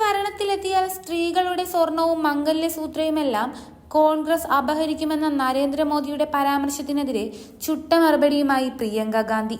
ഭരണത്തിലെത്തിയാൽ സ്ത്രീകളുടെ സ്വർണവും മംഗല്യസൂത്രയുമെല്ലാം കോൺഗ്രസ് അപഹരിക്കുമെന്ന നരേന്ദ്രമോദിയുടെ പരാമർശത്തിനെതിരെ ചുട്ട മറുപടിയുമായി പ്രിയങ്ക ഗാന്ധി.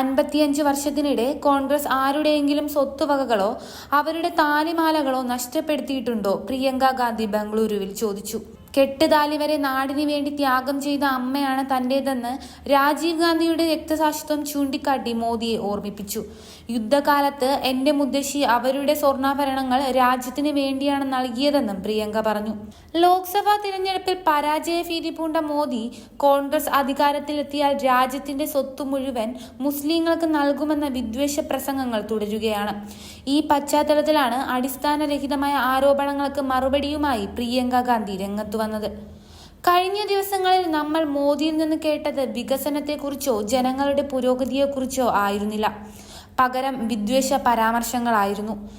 അൻപത്തിയഞ്ച് വർഷത്തിനിടെ കോൺഗ്രസ് ആരുടെയെങ്കിലും സ്വത്തുവകകളോ അവരുടെ താലിമാലകളോ നഷ്ടപ്പെടുത്തിയിട്ടുണ്ടോ? പ്രിയങ്ക ഗാന്ധി ബംഗളൂരുവിൽ ചോദിച്ചു. കെട്ടുതാലി വരെ നാടിനു വേണ്ടി ത്യാഗം ചെയ്ത അമ്മയാണ് തന്റേതെന്ന് രാജീവ് ഗാന്ധിയുടെ രക്തസാക്ഷിത്വം ചൂണ്ടിക്കാട്ടി മോദിയെ ഓർമ്മിപ്പിച്ചു. യുദ്ധകാലത്ത് എന്റെ മുദ്ദശി അവരുടെ സ്വർണാഭരണങ്ങൾ രാജ്യത്തിന് വേണ്ടിയാണ് നൽകിയതെന്നും പ്രിയങ്ക പറഞ്ഞു. ലോക്സഭാ തിരഞ്ഞെടുപ്പിൽ പരാജയ ഭീതി പൂണ്ട മോദി കോൺഗ്രസ് അധികാരത്തിലെത്തിയാൽ രാജ്യത്തിന്റെ സ്വത്ത് മുഴുവൻ മുസ്ലിങ്ങൾക്ക് നൽകുമെന്ന വിദ്വേഷ പ്രസംഗങ്ങൾ തുടരുകയാണ്. ഈ പശ്ചാത്തലത്തിലാണ് അടിസ്ഥാനരഹിതമായ ആരോപണങ്ങൾക്ക് മറുപടിയുമായി പ്രിയങ്ക ഗാന്ധി രംഗത്തു വന്നത്. കഴിഞ്ഞ ദിവസങ്ങളിൽ നമ്മൾ മോദിയിൽ നിന്ന് കേട്ടത് വികസനത്തെക്കുറിച്ചോ ജനങ്ങളുടെ പുരോഗതിയെക്കുറിച്ചോ ആയിരുന്നില്ല. പകരം വിദ്വേഷ പരാമർശങ്ങളായിരുന്നു.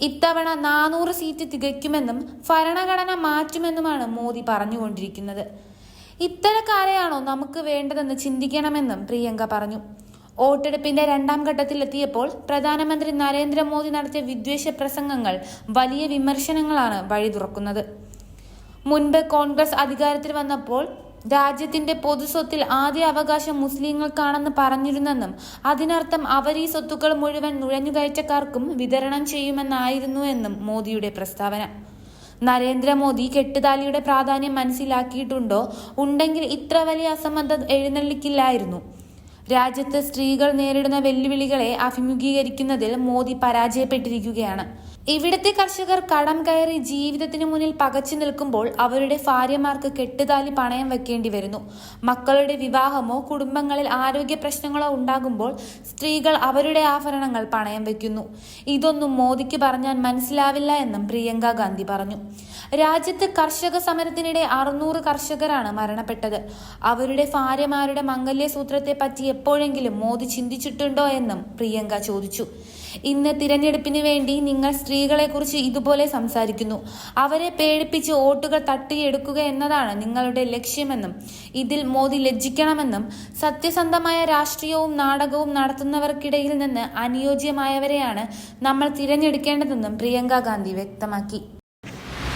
ഇത്തവണ നാനൂറ് സീറ്റ് തികയ്ക്കുമെന്നും ഭരണഘടന മാറ്റുമെന്നുമാണ് മോദി പറഞ്ഞുകൊണ്ടിരിക്കുന്നത്. ഇത്തരക്കാരെയാണോ നമുക്ക് വേണ്ടതെന്ന് ചിന്തിക്കണമെന്നും പ്രിയങ്ക പറഞ്ഞു. വോട്ടെടുപ്പിന്റെ രണ്ടാം ഘട്ടത്തിലെത്തിയപ്പോൾ പ്രധാനമന്ത്രി നരേന്ദ്രമോദി നടത്തിയ വിദ്വേഷ പ്രസംഗങ്ങൾ വലിയ വിമർശനങ്ങളാണ് വഴി തുറക്കുന്നത് മുൻപ് കോൺഗ്രസ് അധികാരത്തിൽ വന്നപ്പോൾ രാജ്യത്തിന്റെ പൊതുസ്വത്തിൽ ആദ്യ അവകാശം മുസ്ലിങ്ങൾക്കാണെന്ന് പറഞ്ഞിരുന്നെന്നും അതിനർത്ഥം അവർ ഈ സ്വത്തുക്കൾ മുഴുവൻ നുഴഞ്ഞുകയറ്റക്കാർക്കും വിതരണം ചെയ്യുമെന്നായിരുന്നു എന്നും മോദിയുടെ പ്രസ്താവന. നരേന്ദ്രമോദി കെട്ടുതാലിയുടെ പ്രാധാന്യം മനസ്സിലാക്കിയിട്ടുണ്ടോ? ഉണ്ടെങ്കിൽ ഇത്ര വലിയ അസംബന്ധം എഴുന്നള്ളിക്കില്ലായിരുന്നു. രാജ്യത്ത് സ്ത്രീകൾ നേരിടുന്ന വെല്ലുവിളികളെ അഭിമുഖീകരിക്കുന്നതിൽ മോദി പരാജയപ്പെട്ടിരിക്കുകയാണ്. ഇവിടുത്തെ കർഷകർ കടം കയറി ജീവിതത്തിന് മുന്നിൽ പകച്ചു നിൽക്കുമ്പോൾ അവരുടെ ഭാര്യമാർക്ക് കെട്ടുതാലി പണയം വെക്കേണ്ടി വരുന്നു. മക്കളുടെ വിവാഹമോ കുടുംബങ്ങളിൽ ആരോഗ്യ പ്രശ്നങ്ങളോ ഉണ്ടാകുമ്പോൾ സ്ത്രീകൾ അവരുടെ ആഭരണങ്ങൾ പണയം വെക്കുന്നു. ഇതൊന്നും മോദിക്ക് പറഞ്ഞാൽ മനസ്സിലാവില്ല എന്നും പ്രിയങ്ക ഗാന്ധി പറഞ്ഞു. രാജ്യത്ത് കർഷക സമരത്തിനിടെ അറുന്നൂറ് കർഷകരാണ് മരണപ്പെട്ടത്. അവരുടെ ഭാര്യമാരുടെ മംഗല്യസൂത്രത്തെ പറ്റി എപ്പോഴെങ്കിലും മോദി ചിന്തിച്ചിട്ടുണ്ടോ എന്നും പ്രിയങ്ക ചോദിച്ചു. ഇന്ന് തിരഞ്ഞെടുപ്പിന് വേണ്ടി നിങ്ങൾ സ്ത്രീകളെക്കുറിച്ച് ഇതുപോലെ സംസാരിക്കുന്നു. അവരെ പേടിപ്പിച്ച് വോട്ടുകൾ തട്ടിയെടുക്കുക എന്നതാണ് നിങ്ങളുടെ ലക്ഷ്യമെന്നും ഇതിൽ മോദി ലജ്ജിക്കണമെന്നും സത്യസന്ധമായ രാഷ്ട്രീയവും നാടകവും നടത്തുന്നവർക്കിടയിൽ നിന്ന് അനുയോജ്യമായവരെയാണ് നമ്മൾ തിരഞ്ഞെടുക്കേണ്ടതെന്നും പ്രിയങ്ക ഗാന്ധി വ്യക്തമാക്കി.